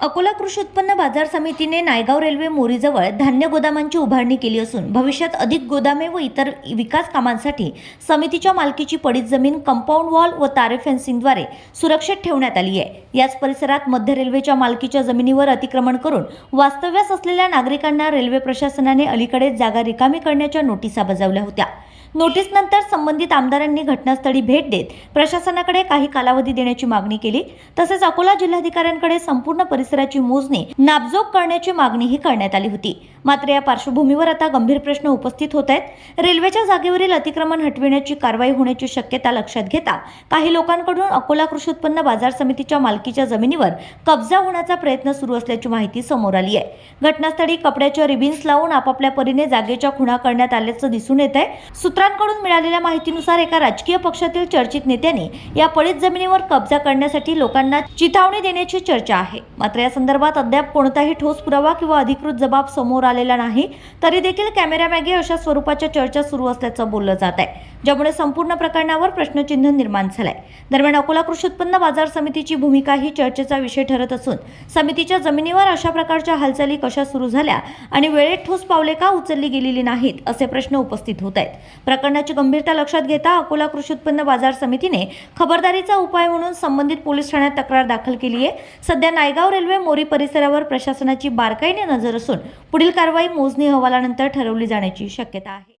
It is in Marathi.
अकोला कृषी उत्पन्न बाजार समितीने नायगाव रेल्वे मोरीजवळ धान्य गोदामांची उभारणी केली असून भविष्यात अधिक गोदामे व इतर विकास कामांसाठी समितीच्या मालकीची पडीत जमीन कंपाऊंड वॉल व तारे फेन्सिंगद्वारे सुरक्षित ठेवण्यात आली आहे. याच परिसरात मध्य रेल्वेच्या मालकीच्या जमिनीवर अतिक्रमण करून वास्तव्यास असलेल्या नागरिकांना रेल्वे प्रशासनाने अलीकडेच जागा रिकामी करण्याच्या नोटिसा बजावल्या होत्या. नोटीसनंतर संबंधित आमदारांनी घटनास्थळी भेट देत प्रशासनाकडे काही कालावधी देण्याची मागणी केली. तसेच अकोला जिल्हाधिकाऱ्यांकडे संपूर्ण परिसराची मोजणी नापजोग करण्याची मागणीही करण्यात आली होती. मात्र या पार्श्वभूमीवर आता गंभीर प्रश्न उपस्थित होत आहेत. रेल्वेच्या जागेवरील अतिक्रमण हटविण्याची कारवाई होण्याची शक्यता लक्षात घेता काही लोकांकडून अकोला कृषी उत्पन्न बाजार समितीच्या मालकीच्या जमिनीवर कब्जा होण्याचा प्रयत्न सुरू असल्याची माहिती समोर आली आहे. घटनास्थळी कपड्याच्या रिबिन्स लावून आपापल्या परीने जागेच्या खुणा करण्यात आल्याचं दिसून येत आहे सूत्रांकडून मिळालेल्या माहितीनुसार एका राजकीय पक्षातील चर्चित नेत्याने या पडीत जमिनीवर कब्जा करण्यासाठी लोकांना चिथावणी देण्याची चर्चा आहे. मात्र या संदर्भात अद्याप कोणताही ठोस पुरावा किंवा अधिकृत जबाब समोर आलेला नाही तरी देखील कॅमेऱ्यामागे अशा स्वरूपाच्या चर्चा सुरू असल्याचं बोललं जात आहे ज्यामुळे संपूर्ण प्रकरणावर प्रश्नचिन्ह निर्माण झालंय. दरम्यान अकोला कृषी उत्पन्न बाजार समितीची भूमिका ही चर्चेचा विषय ठरत असून समितीच्या जमिनीवर अशा प्रकारच्या हालचाली कशा सुरू झाल्या आणि वेळेत ठोस पावले का उचलली गेलेली नाहीत असे प्रश्न उपस्थित होत आहेत. प्रकरणाची गंभीरता लक्षात घेता अकोला कृषी उत्पन्न बाजार समितीने खबरदारीचा उपाय म्हणून संबंधित पोलीस ठाण्यात तक्रार दाखल केली आहे. सध्या नायगाव रेल्वे मोरी परिसरावर प्रशासनाची बारकाईने नजर असून पुढील कारवाई मोजणी अहवालानंतर ठरवली जाण्याची शक्यता आहे.